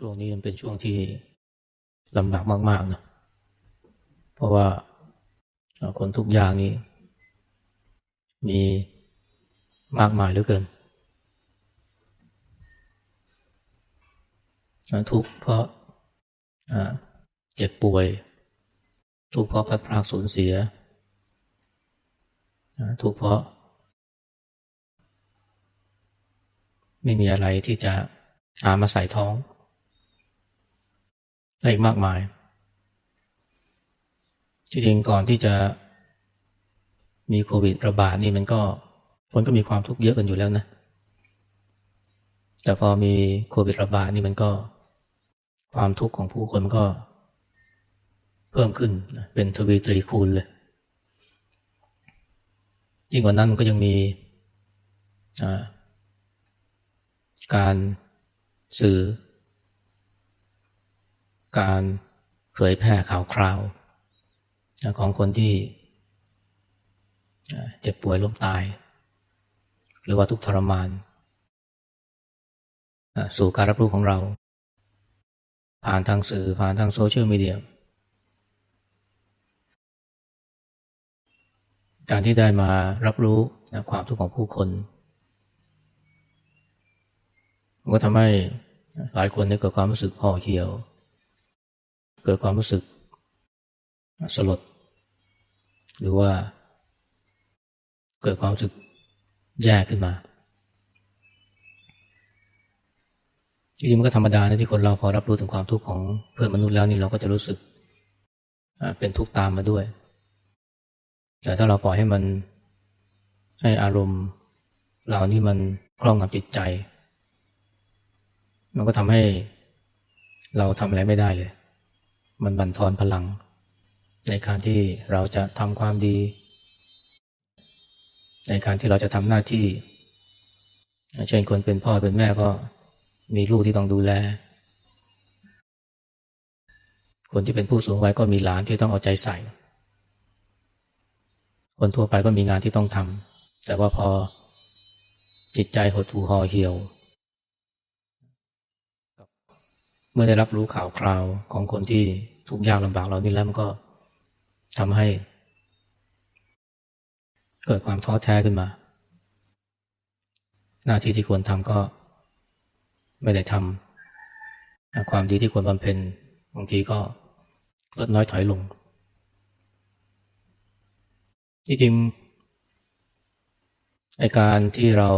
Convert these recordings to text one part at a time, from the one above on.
ช่วงนี้มันเป็นช่วงที่ลำบากมาก ๆ นะ เพราะว่าคนทุกอย่างนี้ มีมากมายเหลือเกิน ทุกเพราะเจ็บป่วย ทุกเพราะพัดพลากสูญเสีย ทุกเพราะ ไม่มีอะไรที่จะหามาใส่ท้อง และอีกมากมายจริงๆก่อนที่จะมีโควิดระบาดนี่มันก็คนก็มีความทุกข์เยอะกันอยู่แล้วนะ แต่พอมีโควิดระบาดนี่มันก็ความทุกข์ของผู้คนมันก็ เพิ่มขึ้นเป็นทวีตรีคูณเลย ยิ่งกว่านั้นมันก็ยังมีการสื่อ การเผยแพร่ข่าวคราว ของคนที่เจ็บป่วยล้มตาย หรือว่าทุกทรมาน สู่การรับรู้ของเรา ผ่านทางสื่อผ่านทางโซเชียลมีเดียการที่ได้มารับรู้ความทุกข์ของผู้คนมันก็ทำให้หลายคนได้เกิดความรู้สึกห่อเหี่ยว เกิดความรู้สึกสลด หรือว่า เกิดความรู้สึกแย่ขึ้นมาจริงๆมันก็ธรรมดานะที่คนเราพอรับรู้ถึงความทุกข์ของเพื่อนมนุษย์แล้วนี่เราก็จะรู้สึกเป็นทุกข์ตามมาด้วย แต่ถ้าเราปล่อยให้มันให้อารมณ์เรานี่มันคล้องกับจิตใจ มันก็ทำให้เราทำอะไรไม่ได้เลย มันบั่นทอนพลัง ในการที่เราจะทำความดี ในการที่เราจะทำหน้าที่ เช่นคนเป็นพ่อเป็นแม่ก็มีลูกที่ต้องดูแล คนที่เป็นผู้สูงวัยก็มีหลานที่ต้องเอาใจใส่ คนทั่วไปก็มีงานที่ต้องทำแต่ว่าพอจิตใจหดหู่ห่อเหี่ยว เมื่อได้รับรู้ข่าวคราวของคนที่ทุกข์ยากลำบากเรานี่แล้วมันก็ทำให้ เกิดความท้อแท้ขึ้นมา หน้าที่ที่ควรทำก็ ไม่ได้ทำความดีที่ควรบำเพ็ญบางทีก็ลดน้อยถอยลงที่จริงในการที่เรา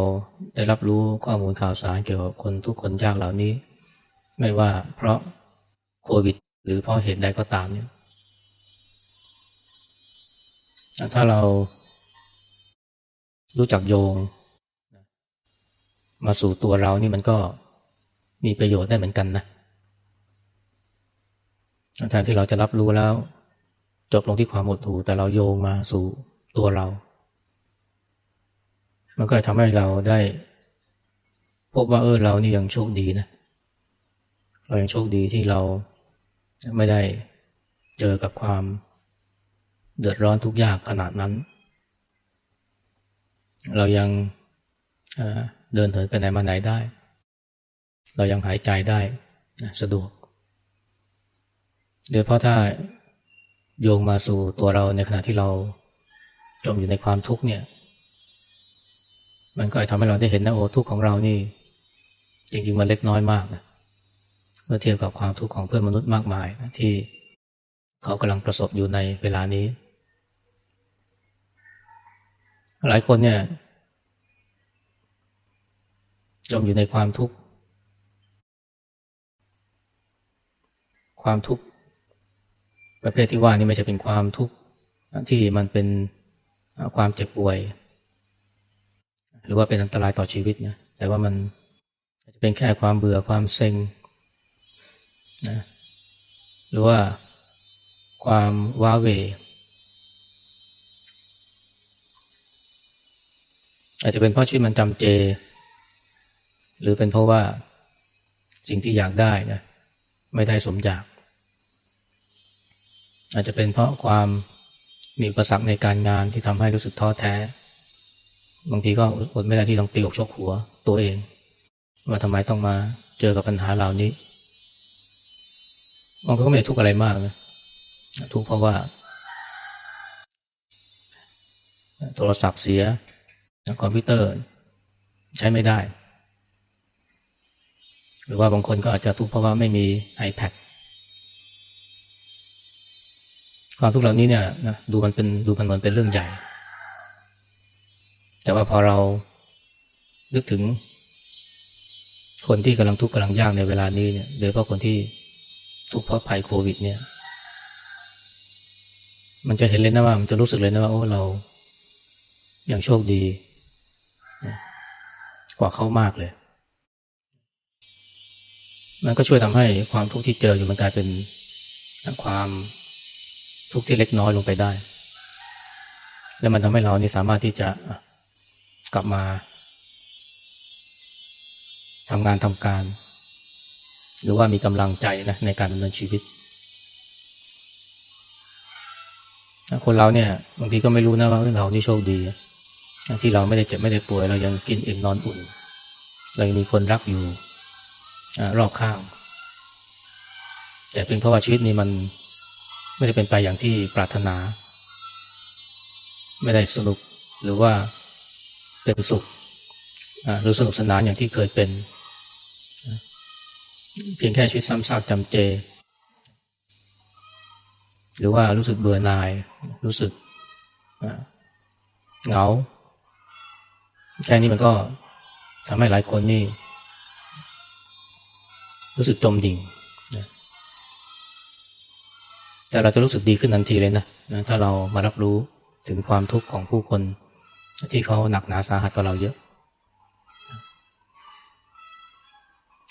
ได้รับรู้ข้อมูลข่าวสารเกี่ยวกับคนทุกคนยากเหล่านี้ ไม่ว่าเพราะโควิด หรือเพราะเหตุใดก็ตามเนี่ยถ้าเรารู้จักโยง มาสู่ตัวเรานี่มันก็มีประโยชน์ได้เหมือนกันนะแทนที่เราจะรับรู้แล้ว จบลงที่ความหมดหูแต่เราโยงมาสู่ตัวเรา มันก็ทำให้เราได้ พบว่าเออเรานี่ยังโชคดีนะ เรายังโชคดีที่เราไม่ได้เจอกับความเดือดร้อนทุกยากขนาดนั้น เรายังเดินเถินไปไหนมาไหนได้ เรายังหายใจได้สะดวกโดยเพราะถ้าโยงมาสู่ตัวเราในขณะที่เราจมอยู่ในความทุกข์เนี่ย มันก็ทำให้เราได้เห็นนะโอ้ทุกข์ของเรานี่ จริง ๆ มันเล็กน้อยมากนะ เมื่อเทียบกับความทุกข์ของเพื่อนมนุษย์มากมายนะที่เขากำลังประสบอยู่ในเวลานี้ หลายคนเนี่ยจมอยู่ในความทุกข์ ความทุกข์ประเภทที่ว่านี่ไม่ใช่เป็นความทุกข์ที่มันเป็นความเจ็บป่วย หรือว่าเป็นอันตรายต่อชีวิตนะแต่ว่ามันจะเป็นแค่ความเบื่อความเซ็ง นะหรือว่าความว้าเว อาจจะเป็นเพราะชีวิตมันจำเจ หรือเป็นเพราะว่าสิ่งที่อยากได้นะไม่ได้สมอยาก อาจจะเป็นเพราะความมีอุปสรรคในการงานที่ทำให้รู้สึกท้อแท้ บางทีก็อดไม่ได้ที่ต้องตีอกชกหัวตัวเอง ว่าทำไมต้องมาเจอกับปัญหาเหล่านี้ บางคนก็ไม่ทุกข์อะไรมากนะทุกข์เพราะว่า โทรศัพท์เสียคอมพิวเตอร์ใช้ไม่ได้ หรือว่าบางคนก็อาจจะทุกข์เพราะว่าไม่มี iPad ความทุกข์เหล่านี้เนี่ยนะดูมันเป็นดูมันเหมือนเป็นเรื่องใหญ่ แต่ว่าพอเรานึกถึงคนที่กำลังทุกข์กำลังยากในเวลานี้เนี่ยโดยเฉพาะคนที่ ทุกข์เพราะภัยโควิด เนี่ย มันจะเห็นเลยนะว่า มันจะรู้สึกเลยนะว่าโอ้เราอย่างโชคดี กว่าเขามากเลย มันก็ช่วยทำให้ความทุกข์ที่เจออยู่มันกลายเป็นความทุกข์ที่เล็กน้อยลงไปได้ และมันทำให้เรานี่สามารถที่จะกลับมาทำงานทำการ หรือว่ามีกำลังใจนะในการดำเนินชีวิตคนเราเนี่ยบางทีก็ไม่รู้นะว่าเรานี่โชคดี ที่เราไม่ได้เจ็บไม่ได้ป่วย เรายังกินอิ่มนอนอุ่น เรายังมีคนรักอยู่รอบข้าง แต่เป็นเพราะว่าชีวิตนี้มันไม่ได้เป็นไปอย่างที่ปรารถนา ไม่ได้สนุกหรือว่าเป็นสุขหรือสนุกสนานอย่างที่เคยเป็น เพียงแค่ชีวิตซ้ำซากจำเจ หรือว่ารู้สึกเบื่อหน่าย รู้สึกเหงา แค่นี้มันก็ทำให้หลายคนนี่ รู้สึกจมดิ่งแต่เราจะรู้สึกดีขึ้นทันทีเลยนะนะถ้าเรามารับรู้ถึงความทุกข์ของผู้คน ที่เขาหนักหนาสาหัสกว่าเราเยอะ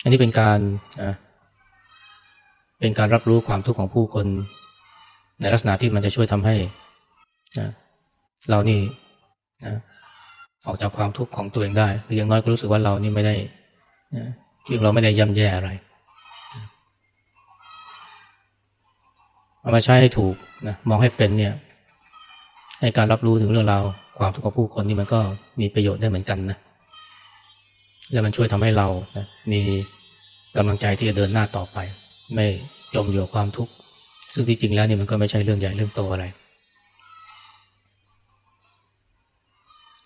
อันนี้เป็นการเป็นการรับรู้ความทุกข์ของผู้คน ในลักษณะที่มันจะช่วยทำให้เรานี่ออกจากความทุกข์ของตัวเองได้หรืออย่างน้อยก็รู้สึกว่าเรานี่ไม่ได้นะที่เราไม่ได้ย่ำแย่อะไรเอามาใช้ให้ถูกนะมองให้เป็นเนี่ยให้การรับรู้ถึงเรื่องราวความทุกข์ของผู้คนนี่มันก็มีประโยชน์ได้เหมือนกันนะ และมันช่วยทำให้เรานะมีกำลังใจที่จะเดินหน้าต่อไป ไม่จมอยู่กับความทุกข์ ซึ่งที่จริงแล้วนี่มันก็ไม่ใช่เรื่องใหญ่เรื่องโตอะไร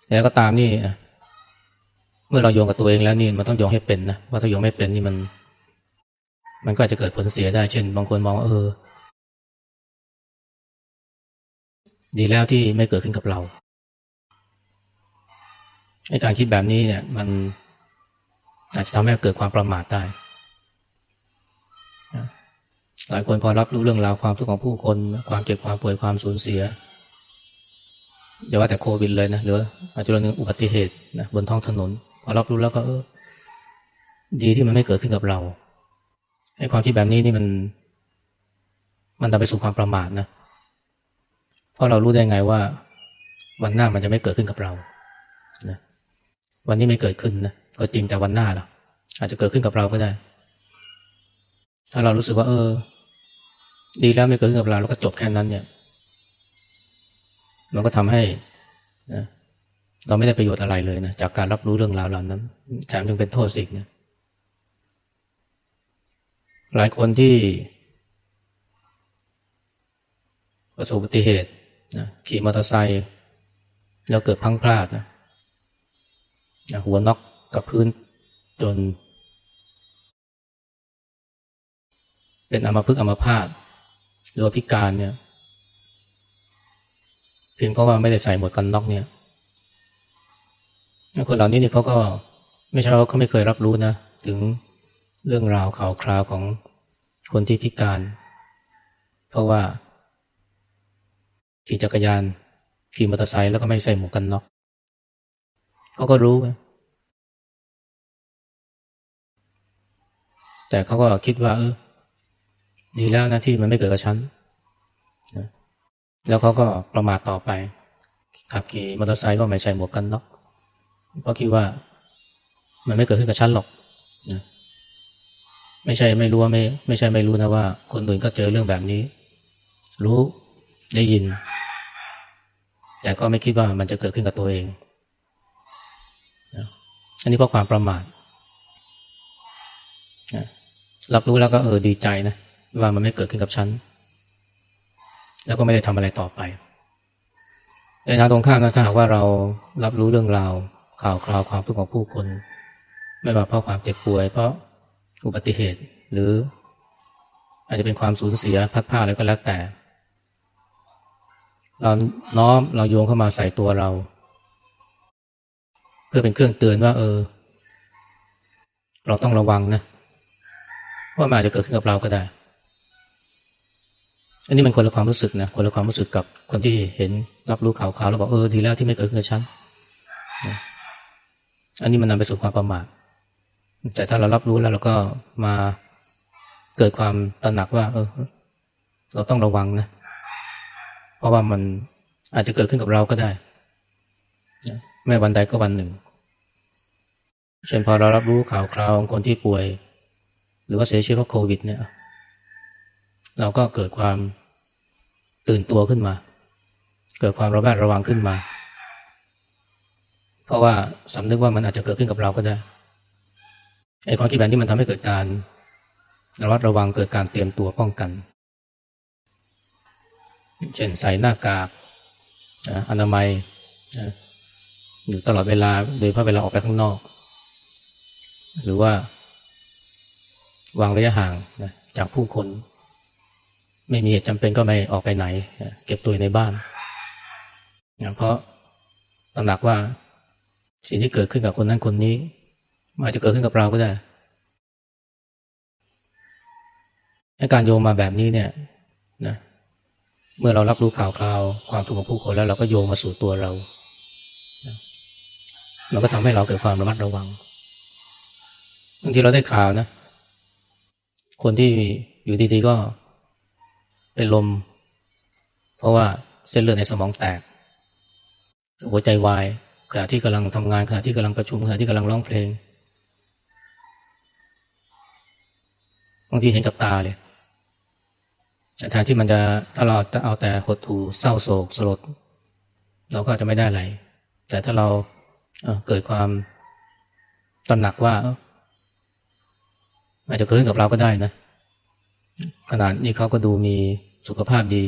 แล้วก็ตามนี่เมื่อเราโยงกับตัวเองแล้วนี่มันต้องโยงให้เป็นนะว่าถ้าโยงไม่เป็นนี่มัน มันก็จะเกิดผลเสียได้เช่น บางคนมองเออ ดีแล้วที่ไม่เกิดขึ้นกับเราไอ้การคิดแบบนี้เนี่ย มัน อาจจะทำให้เกิดความประมาทได้หลายคนพอรับรู้เรื่องราวความทุกข์ของผู้คน ความเจ็บความป่วยความสูญเสียเดี๋ยวว่าแต่โควิดเลยนะหรืออาจจะเรื่องอุบัติเหตุนะบนท้องถนน พอรับรู้แล้วก็เออดีที่มันไม่เกิดขึ้นกับเราไอ้ความคิดแบบนี้นี่มัน มันทำไปสู่ความประมาทนะเพราะเรารู้ได้ไงว่า วันหน้ามันจะไม่เกิดขึ้นกับเรานะวันนี้ไม่เกิดขึ้นนะ ก็จริงแต่วันหน้าล่ะ อาจจะเกิดขึ้นกับเราก็ได้ ถ้าเรารู้สึกว่า เออ ดีแล้วไม่เกิดขึ้นกับเรา แล้วก็จบแค่นั้นเนี่ย มันก็ทำให้นะเราไม่ได้ประโยชน์อะไรเลยนะจากการรับรู้เรื่องราวเหล่านั้นแถมยังเป็นโทษสิกนะหลายคนที่ ประสบอุบัติเหตุนะขี่มอเตอร์ไซค์แล้วเกิดพังพลาดนะหัวน็อก กับพื้นจน เป็นอัมพฤกษ์อัมพาตหรือพิการเนี่ยเพียงเพราะว่าไม่ได้ใส่หมวกกันน็อกเนี่ยคนเหล่านี้เนี่ยเขาก็ไม่ใช่เขาไม่เคยรับรู้นะ ถึงเรื่องราวข่าวคราวของคนที่พิการ เพราะว่าขี่จักรยานขี่มอเตอร์ไซค์แล้วก็ไม่ใส่หมวกกันน็อกเขาก็รู้ แต่เขาก็คิดว่า เออ ดีแล้วนะที่มันไม่เกิดกับฉันแล้วเขาก็ประมาทต่อไปขับขี่มอเตอร์ไซค์ก็ไม่ใส่หมวกกันน็อกเพราะคิดว่า มันไม่เกิดขึ้นกับฉันหรอกนะไม่ใช่ไม่รู้ว่าไม่ไม่ใช่ไม่รู้นะว่า คนอื่นก็เจอเรื่องแบบนี้ รู้ได้ยิน แต่ก็ไม่คิดว่ามันจะเกิดขึ้นกับตัวเองอันนี้เพราะความประมาทนะ รับรู้แล้วก็เออดีใจนะว่ามันไม่เกิดขึ้นกับฉัน แล้วก็ไม่ได้ทำอะไรต่อไปในทางตรงข้ามนะถ้าหากว่าเรารับรู้เรื่องราว ข่าวคราวความทุกข์ของผู้คน ไม่ว่าเพราะความเจ็บป่วย เพราะอุบัติเหตุหรือ อาจจะเป็นความสูญเสียพัดผ้าอะไรก็แล้วแต่ เราน้อมเราโยงเข้ามาใส่ตัวเรา เพื่อเป็นเครื่องเตือนว่า เออ เราต้องระวังนะ ว่ามันอาจจะเกิดขึ้นกับเราก็ได้ อันนี้มันคนละความรู้สึกนะ คนละความรู้สึกกับคนที่เห็นรับรู้ข่าวข่าวแล้วบอกเออดีแล้วที่ไม่เกิดขึ้นกับฉันอันนี้มันนำไปสู่ความประมาท แต่ถ้าเรารับรู้แล้วเราก็มาเกิดความตระหนักว่า เออ เราต้องระวังนะ เพราะว่ามันอาจจะเกิดขึ้นกับเราก็ได้ ไม่วันใดก็วันหนึ่ง เช่นพอเรารับรู้ข่าวคราวของคนที่ป่วย รือว่าเสียชีวิตเพราะโควิดเนี่ยเราก็เกิดความตื่นตัวขึ้นมา เกิดความระแวดระวังขึ้นมา เพราะว่าสำนึกว่ามันอาจจะเกิดขึ้นกับเราก็ได้ไอ้ความคิดแบบนี้มันทำให้เกิดการระวัดระวังเกิดการเตรียมตัวป้องกัน เช่นใส่หน้ากากอนามัยอยู่ตลอดเวลาโดยเฉพาะเวลาออกไปข้างนอก หรือว่า วางระยะห่างนะจากผู้คน ไม่มีเหตุจำเป็นก็ไม่ออกไปไหนเก็บตัวในบ้านนะเพราะตระหนักว่าสิ่งที่เกิดขึ้นกับคนนั้นคนนี้อาจจะเกิดขึ้นกับเราก็ได้การโยงมาแบบนี้เนี่ยนะเมื่อเรารับรู้ข่าวคราว ความทุกข์ของผู้คนแล้วเราก็โยงมาสู่ตัวเรามันก็ทำให้เราเกิดความระมัดระวังบางทีเราได้ข่าวนะ คนที่อยู่ดีๆก็เป็นลม เพราะว่าเส้นเลือดในสมองแตก หัวใจวายขณะที่กำลังทำงานขณะที่กำลังประชุมขณะที่กำลังร้องเพลงบางทีเห็นกับตาเลยแต่แทนที่มันจะถ้าเราจะเอาแต่หดหู่เศร้าโศกสลด เราก็จะไม่ได้อะไร แต่ถ้าเราเกิดความตระหนักว่า อาจจะเกิดขึ้นกับเราก็ได้นะ ขนาดนี้เขาก็ดูมีสุขภาพดี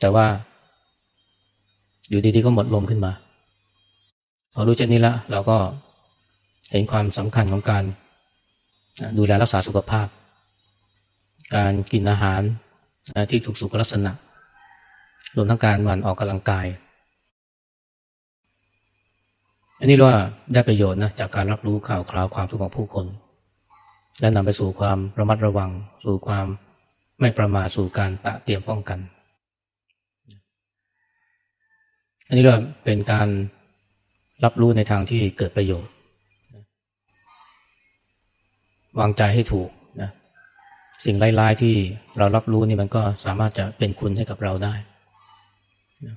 แต่ว่า อยู่ดีๆก็หมดลมขึ้นมาพอรู้เช่นนี้แล้วเราก็เห็นความสำคัญของการดูแลรักษาสุขภาพ การกินอาหารที่ถูกสุขลักษณะรวมทั้งการหมั่นออกกำลังกาย อันนี้ว่าได้ประโยชน์นะจากการรับรู้ข่าวคราวความทุกข์ของผู้คน และนำไปสู่ความระมัดระวัง สู่ความไม่ประมาทสู่การตะเตรียมป้องกัน อันนี้เราเป็นการรับรู้ในทางที่เกิดประโยชน์ วางใจให้ถูกนะสิ่งร้ายๆที่เรารับรู้นี่มันก็สามารถจะเป็นคุณให้กับเราได้นะ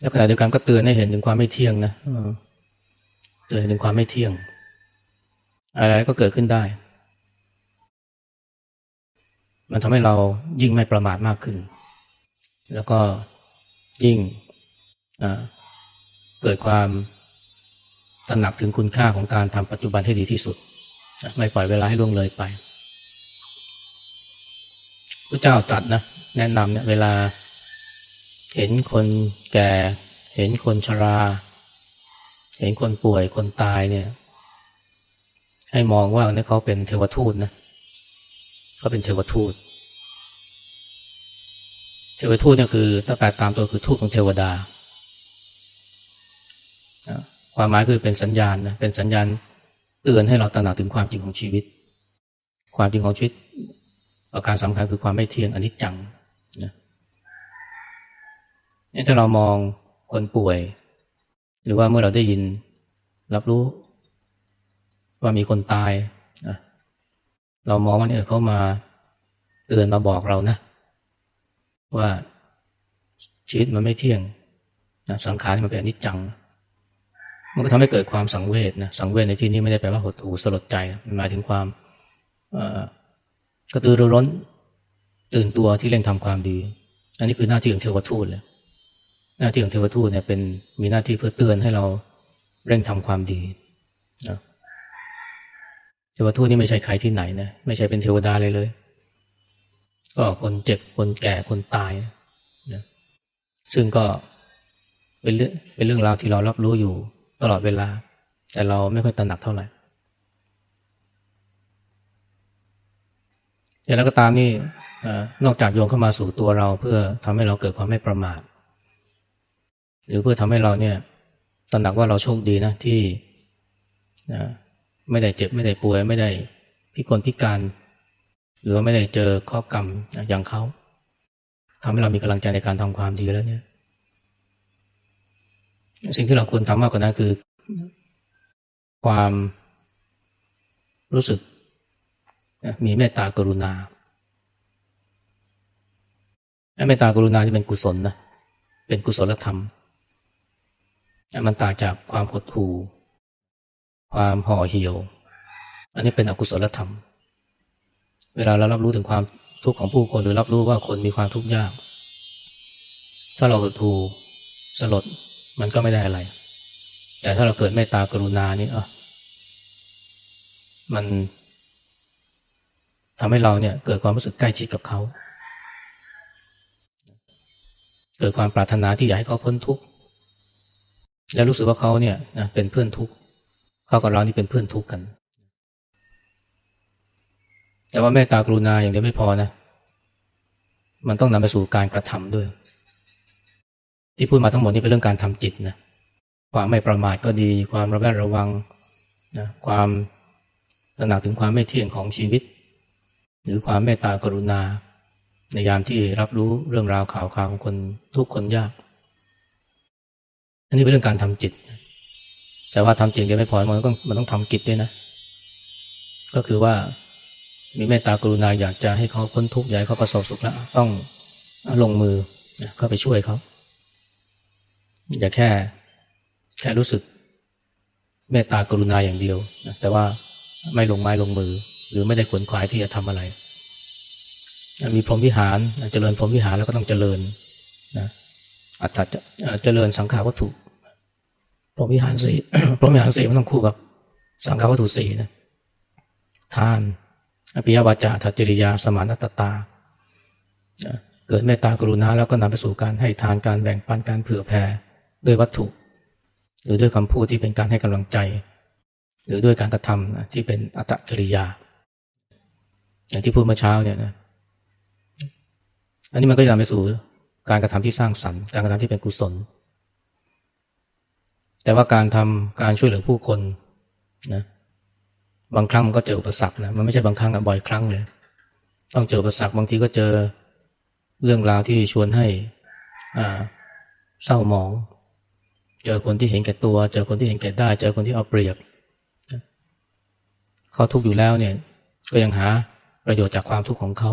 แล้วขณะเดียวกันก็เตือนให้เห็นถึงความไม่เที่ยงนะเตือนถึงความไม่เที่ยง อะไรก็เกิดขึ้นได้ มันทำให้เรายิ่งไม่ประมาทมากขึ้น แล้วก็ยิ่งเกิดความตระหนักถึงคุณค่าของการทำปัจจุบันให้ดีที่สุด ไม่ปล่อยเวลาให้ล่วงเลยไปพระเจ้าตรัสนะแนะนำเนี่ยเวลา เห็นคนแก่ เห็นคนชรา เห็นคนป่วยคนตายเนี่ย ให้มองว่าเนี่ยเขาเป็นเทวทูตนะเขาเป็นเทวทูต เทวทูตเนี่ยคือถ้าแปลตามตัวคือทูตของเทวดา ความหมายคือเป็นสัญญาณนะเป็นสัญญาณเตือนให้เราตระหนักถึงความจริงของชีวิต ความจริงของชีวิตประการสำคัญคือความไม่เที่ยงอนิจจัง ถ้าเรามองคนป่วย หรือว่าเมื่อเราได้ยิน รับรู้ ว่ามีคนตายเรามองว่าเนี่ยเขามาเตือนมาบอกเรานะ ว่าชีวิตมันไม่เที่ยงนะสังขารมันเป็นอนิจจัง มันก็ทำให้เกิดความสังเวชนะสังเวชในที่นี้ไม่ได้แปลว่าหดหู่สลดใจมันหมายถึงความกระตือรือร้นตื่นตัวที่เร่งทำความดี อันนี้คือหน้าที่ของเทวทูตเลย หน้าที่ของเทวทูตเนี่ยเป็นมีหน้าที่เพื่อเตือนให้เราเร่งทำความดีนะเทวทูตนี่ไม่ใช่ใครที่ไหนนะไม่ใช่เป็นเทวดาเลยเลย ก็คนเจ็บคนแก่คนตายนะซึ่งก็เป็นเรื่องเป็นเรื่องราวที่เรารับรู้อยู่ตลอดเวลา แต่เราไม่ค่อยตระหนักเท่าไหร่อย่างนั้นก็ตามนี่นอกจากโยงเข้ามาสู่ตัวเราเพื่อทำให้เราเกิดความไม่ประมาท หรือเพื่อทำให้เราเนี่ยตระหนักว่าเราโชคดีนะที่นะไม่ได้เจ็บไม่ได้ป่วย ไม่ได้พิกลพิการ หรือว่าไม่ได้เจอข้อกรรมอย่างเขาทำให้เรามีกำลังใจในการทำความดีแล้วเนี่ย สิ่งที่เราควรทำมากกว่านั้นคือ ความรู้สึกมีเมตตากรุณาเมตตากรุณาที่เป็นกุศลนะเป็นกุศลธรรม มันต่างจากความหดหู่ความห่อเหี่ยว อันนี้เป็นอกุศลธรรม เวลาเรารับรู้ถึงความทุกข์ของผู้คนหรือรับรู้ว่าคนมีความทุกข์ยาก ถ้าเราหดหู่สลดมันก็ไม่ได้อะไร แต่ถ้าเราเกิดเมตตากรุณานี่อะมันทำให้เราเนี่ยเกิดความรู้สึกใกล้ชิดกับเขา เกิดความปรารถนาที่อยากให้เขาพ้นทุกข์ แล้วรู้สึกว่าเขาเนี่ยเป็นเพื่อนทุกข์เขากับเรานี่เป็นเพื่อนทุกข์กัน แต่ว่าเมตตากรุณาอย่างเดียวไม่พอนะ มันต้องนำไปสู่การกระทำด้วย ที่พูดมาทั้งหมดนี่เป็นเรื่องการทำจิตนะความไม่ประมาทก็ดี ความระแวดระวังนะความตระหนักถึงความไม่เที่ยงของชีวิต หรือความเมตตากรุณา ในยามที่รับรู้เรื่องราวข่าวข่าวของคนทุกคนยาก อันนี้เป็นเรื่องการทำจิต แต่ว่าทำจิตเดียวไม่พอมันต้องมันต้องทำกิจด้วยนะ ก็คือว่ามีเมตตากรุณาอยากจะให้เขาพ้นทุกข์อยากให้เขาประสบสุขแล้วต้องลงมือเข้าไปช่วยเขาอย่าแค่แค่รู้สึกเมตตากรุณาอย่างเดียวนะแต่ว่าไม่ลงไม้ลงมือ หรือไม่ได้ขวนขวายที่จะทำอะไร มีพรหมวิหารเจริญพรหมวิหารแล้วก็ต้องเจริญนะ อัตถะเจริญสังขารวัตถุพรหมวิหารสี่พรหมวิหารสี่มันต้องคู่กับ สังขารวัตถุสี่นะทาน อภิยาวาจาทัจจริยา สมานตตา เกิดเมตตากรุณาแล้วก็นำไปสู่การให้ทานการแบ่งปันการเผื่อแผ่ด้วยวัตถุ หรือด้วยคำพูดที่เป็นการให้กำลังใจ หรือด้วยการกระทำที่เป็นอัตจริยา อย่างที่พูดเมื่อเช้าเนี่ยนะ อันนี้มันก็จะนำไปสู่ การกระทำที่สร้างสรรค์ การกระทำที่เป็นกุศล แต่ว่าการทำการช่วยเหลือผู้คนนะบางครั้งมันก็เจออุปสรรคนะมันไม่ใช่บางครั้งอะบ่อยครั้งเลย ต้องเจออุปสรรคบางทีก็เจอเรื่องราวที่ชวนให้อ่าเศร้าหมอง เจอคนที่เห็นแก่ตัว เจอคนที่เห็นแก่ได้ เจอคนที่เอาเปรียบเขาทุกข์อยู่แล้วเนี่ย ก็ยังหาประโยชน์จากความทุกข์ของเขา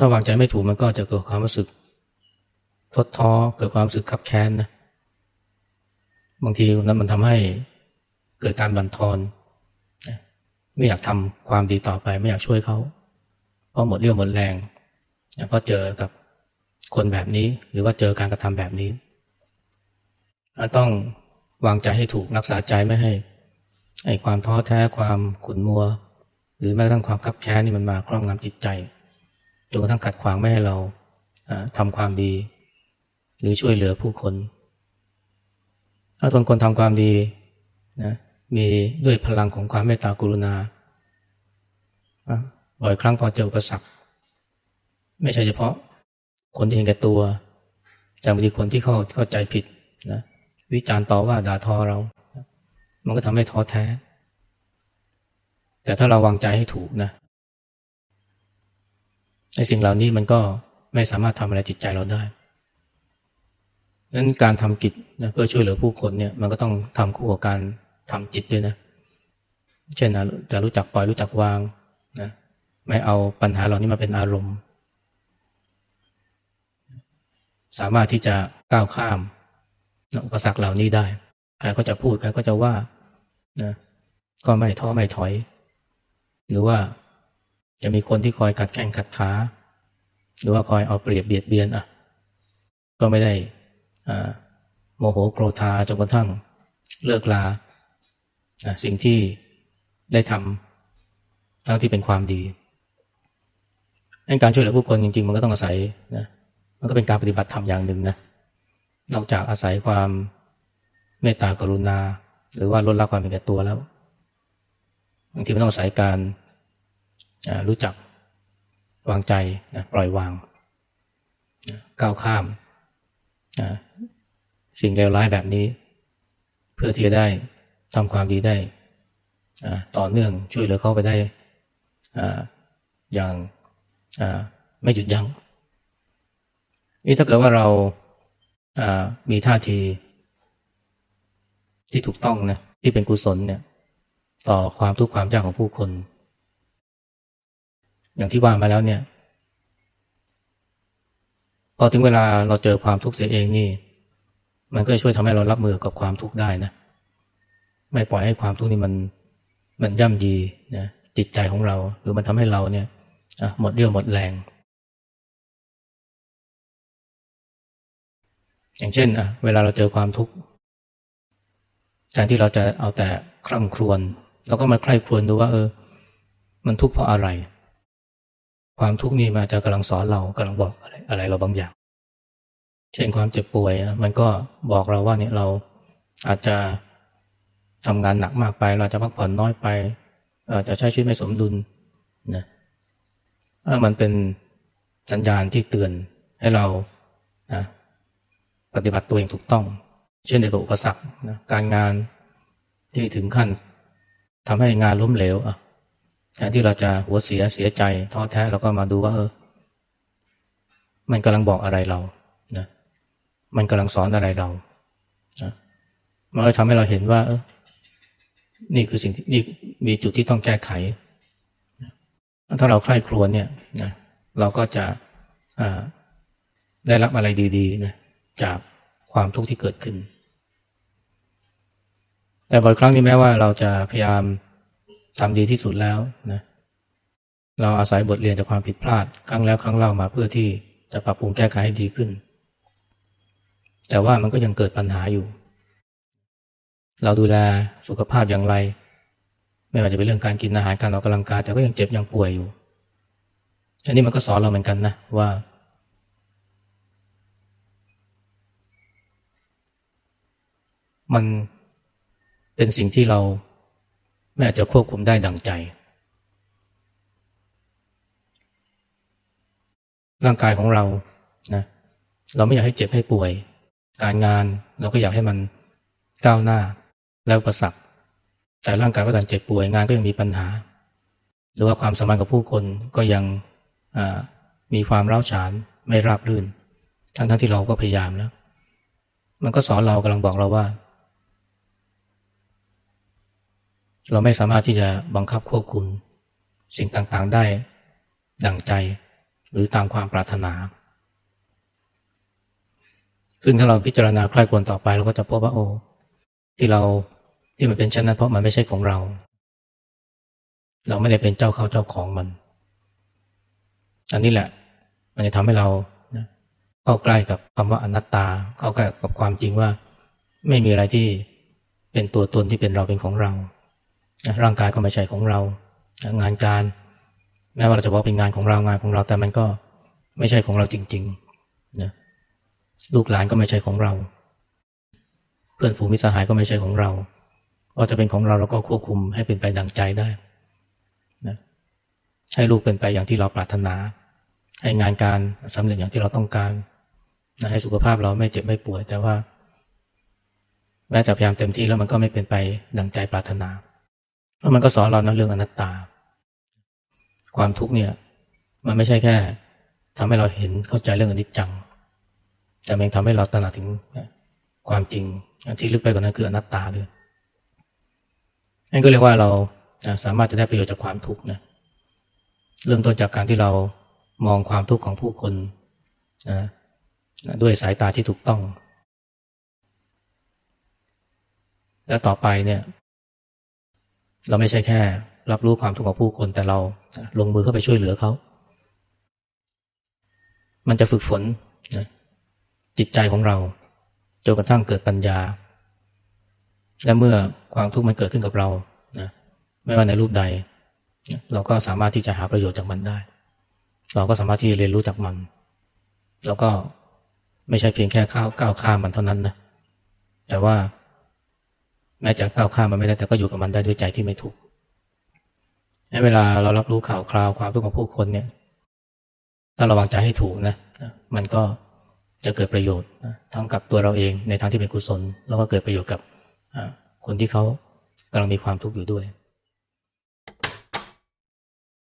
ถ้าวางใจไม่ถูกมันก็จะเกิดความรู้สึกทดท้อเกิดความรู้สึกขับแค้นนะบางทีนั้นมันทำให้เกิดการบันทอนไม่อยากทำความดีต่อไป ไม่อยากช่วยเขาเพราะหมดเรี่ยวหมดแรงเพราะเจอกับคนแบบนี้ หรือว่าเจอการกระทำแบบนี้ต้องวางใจให้ถูกรักษาใจไม่ให้ไอ้ความท้อแท้ความขุนมัว หรือแม้กระทั่งความขับแค้นนี่มันมาครอบงำจิตใจ จนกระทั่งขัดขวางไม่ให้เราทำความดี หรือช่วยเหลือผู้คน ถ้าทนคนทำความดีนะมีด้วยพลังของความเมตตากรุณาบ่อยครั้งพอเจออุปสรรคไม่ใช่เฉพาะคนที่เห็นแก่ตัวแต่บางทีคนที่เข้าเข้าใจผิดนะวิจารณ์ต่อว่าด่าทอเรา มันก็ทำให้ท้อแท้ แต่ถ้าเราวางใจให้ถูกนะ ในสิ่งเหล่านี้มันก็ไม่สามารถทำอะไรจิตใจเราได้นั้นการทำกิจนะเพื่อช่วยเหลือผู้คนเนี่ยมันก็ต้องทำคู่กับการทำจิตด้วยนะ เช่นนะจะรู้จักปล่อยรู้จักวางนะไม่เอาปัญหาเหล่านี้มาเป็นอารมณ์ สามารถที่จะก้าวข้ามอุปสรรคเหล่านี้ได้ใครก็จะพูดใครก็จะว่านะก็ไม่ท้อไม่ถอย หรือว่า จะมีคนที่คอยกัดแข้งกัดขาหรือว่าคอยเอาเปรียบเบียดเบียนอะ ก็ไม่ได้โมโหโกรธาจนกระทั่งเลิกลาสิ่งที่ได้ทำทั้งที่เป็นความดีการช่วยเหลือผู้คนจริง ๆ มันก็ต้องอาศัยนะมันก็เป็นการปฏิบัติธรรมอย่างหนึ่งนะนอกจากอาศัยความเมตตากรุณา หรือว่าลดละความเป็นแก่ตัวแล้วบางทีมันต้องอาศัยการ รู้จักวางใจนะปล่อยวางก้าวข้ามสิ่งเลวร้ายแบบนี้ เพื่อที่จะได้ทำความดีได้ต่อเนื่องช่วยเหลือเขาไปได้อย่างไม่หยุดยัง้งนี่ถ้าเกิดว่าเรามีท่าทีที่ถูกต้องนะที่เป็นกุศลเนี่ย ต่อความทุกข์ความยากของผู้คน อย่างที่ว่ามาแล้วเนี่ยพอถึงเวลาเราเจอความทุกข์เสียเองนี่ มันก็จะช่วยทำให้เรารับมือกับความทุกข์ได้นะไม่ปล่อยให้ความทุกข์นี่มันมันย่ำยีนะจิตใจของเรา หรือมันทำให้เราเนี่ยหมดเรี่ยวหมดแรง อย่างเช่นอะเวลาเราเจอความทุกข์แทนที่เราจะเอาแต่คร่ำครวญเราก็มาใคร่ครวญดูว่า เออ มันทุกข์เพราะอะไร ความทุกข์นี่มาจะกำลังสอนเรากำลังบอกอะไรอะไรเราบางอย่าง เช่นความเจ็บป่วยมันก็บอกเราว่าเนี่ยเราอาจจะทำงานหนักมากไป เราจะพักผ่อนน้อยไปอาจจะใช้ชีวิตไม่สมดุลนะมันเป็นสัญญาณที่เตือนให้เรานะปฏิบัติตัวเองถูกต้อง เช่นในกับอุปสรรคนะการงานที่ถึงขั้นทำให้งานล้มเหลวอะ แทนที่เราจะหัวเสียเสียใจท้อแท้เราก็มาดูว่าเออ มันกำลังบอกอะไรเรานะมันกำลังสอนอะไรเรานะมันก็ทำให้เราเห็นว่า เออ นี่คือสิ่งที่นี่มีจุดที่ต้องแก้ไข ถ้าเราใคร่ครวญเนี่ยนะเราก็จะได้รับอะไรดีๆนะจากความทุกข์ที่เกิดขึ้น แต่บ่อยครั้งนี้แม้ว่าเราจะพยายาม ทำดีที่สุดแล้วนะเราอาศัยบทเรียนจากความผิดพลาด ครั้งแล้วครั้งเล่ามาเพื่อที่จะปรับปรุงแก้ไขให้ดีขึ้น แต่ว่ามันก็ยังเกิดปัญหาอยู่ เราดูแลสุขภาพอย่างไร ไม่ว่าจะเป็นเรื่องการกินอาหารการออกกำลังกายแต่ก็ยังเจ็บยังป่วยอยู่อันนี้มันก็สอนเราเหมือนกันนะว่า มันเป็นสิ่งที่เรา ไม่อาจจะควบคุมได้ดังใจ ร่างกายของเรานะเราไม่อยากให้เจ็บให้ป่วย การงานเราก็อยากให้มันก้าวหน้าแล้วประสักแต่ร่างกายก็ดันเจ็บป่วยงานก็ยังมีปัญหา หรือว่าความสัมพันธ์กับผู้คนก็ยังมีความร้าฉานไม่ราบรื่น ทั้งทั้งที่เราก็พยายามแล้ว มันก็สอนเรากำลังบอกเราว่า เราไม่สามารถที่จะบังคับควบคุมสิ่งต่างๆได้ดั่งใจหรือตามความปรารถนา ซึ่งถ้าเราพิจารณาใคร่ควรต่อไปเราก็จะพบว่าโอ้ที่เราที่มันเป็นเช่นนั้นเพราะมันไม่ใช่ของเรา เราไม่ได้เป็นเจ้าเขาเจ้าของมัน อันนี้แหละ มันจะทำให้เราเข้าใกล้กับคำว่าอนัตตา เข้าใกล้กับความจริงว่า ไม่มีอะไรที่เป็นตัวตนที่เป็นเราเป็นของเรา ร่างกายก็ไม่ใช่ของเรา งานการ แม้ว่าเราจะบอกเป็นงานของเรางานของเรา แต่มันก็ไม่ใช่ของเราจริงๆนะลูกหลานก็ไม่ใช่ของเรา เพื่อนฝูงมิตรสหายก็ไม่ใช่ของเราพอจะเป็นของเราเราก็ควบคุมให้เป็นไปดังใจได้นะให้ลูกเป็นไปอย่างที่เราปรารถนา ให้งานการสำเร็จอย่างที่เราต้องการนะให้สุขภาพเราไม่เจ็บไม่ป่วย แต่ว่า แม้จะพยายามเต็มที่แล้วมันก็ไม่เป็นไปดังใจปรารถนาเพราะ มันก็สอนเรานะเรื่องอนัตตา ความทุกข์เนี่ย มันไม่ใช่แค่ทำให้เราเห็นเข้าใจเรื่องอนิจจัง แต่มันทำให้เราตระหนักถึงความจริงที่ลึกไปกว่านั้นคืออนัตตาด้วยนั่นก็เรียกว่าเราสามารถจะได้ประโยชน์จากความทุกข์นะเริ่มต้นจากการที่เรามองความทุกข์ของผู้คนนะด้วยสายตาที่ถูกต้อง แล้วต่อไปเนี่ย เราไม่ใช่แค่ รับรู้ความทุกข์ของผู้คนแต่เราลงมือเข้าไปช่วยเหลือเขา มันจะฝึกฝนนะจิตใจของเราจนกระทั่งเกิดปัญญา และเมื่อความทุกข์มันเกิดขึ้นกับเรานะไม่ว่าในรูปใด เราก็สามารถที่จะหาประโยชน์จากมันได้ เราก็สามารถที่จะเรียนรู้จากมัน แล้วก็ไม่ใช่เพียงแค่ก้าวก้าวข้ามมันเท่านั้นนะแต่ว่า แม้จะก้าวข้ามมันไม่ได้แต่ก็อยู่กับมันได้ด้วยใจที่ไม่ทุกข์เวลาเรารับรู้ข่าวคราวความทุกข์ของผู้คนเนี่ย ถ้าระวังใจให้ถูกนะ มันก็จะเกิดประโยชน์ทั้งกับตัวเราเองในทางที่เป็นกุศล แล้วก็เกิดประโยชน์กับคนที่เขากำลังมีความทุกข์อยู่ด้วย